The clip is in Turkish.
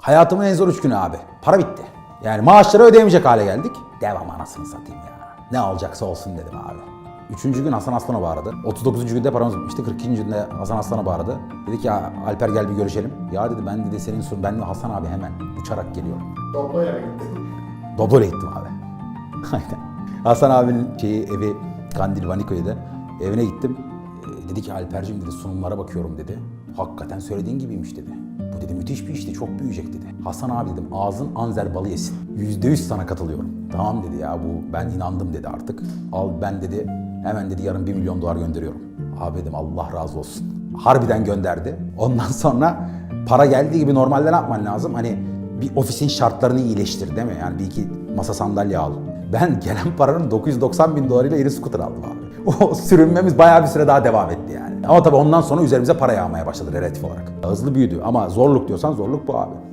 Hayatımın en zor üç günü abi. Para bitti. Yani maaşları ödeyemeyecek hale geldik. Devam anasını satayım ya. Ne olacaksa olsun dedim abi. Üçüncü gün Hasan Aslan'ı bağırdı. 39. günde paramız bitmişti. 42. günde Hasan Aslan'ı bağırdı. Dedi ki ya Alper gel bir görüşelim. Ya dedi ben dedi senin sorun. Ben de Hasan abi hemen uçarak geliyorum. Doblo'ya gittin? Doblo'ya gittim abi. Aynen. Hasan abinin şeyi evi Kandil Vaniköy'de. Evine gittim. Ee, dedi ki Alper'cim dedi sunumlara bakıyorum dedi. Hakikaten söylediğin gibiymiş dedi. Bu dedi müthiş bir işti çok büyüyecek dedi. Hasan abi dedim ağzın anzer balı yesin. Yüzde yüz sana katılıyorum. Tamam dedi ya bu ben inandım dedi artık. Al ben dedi hemen dedi yarın bir milyon dolar gönderiyorum. Abi dedim Allah razı olsun. Harbiden gönderdi. Ondan sonra para geldiği gibi normalde ne yapman lazım? Hani bir ofisin şartlarını iyileştir değil mi? Yani bir iki masa sandalye al. Ben gelen paranın 990 bin dolarıyla iri scooter aldım abi. O sürünmemiz bayağı bir süre daha devam etti yani. Ama tabii ondan sonra üzerimize para yağmaya başladı relatif olarak. Hızlı büyüdü ama zorluk diyorsan zorluk bu abi.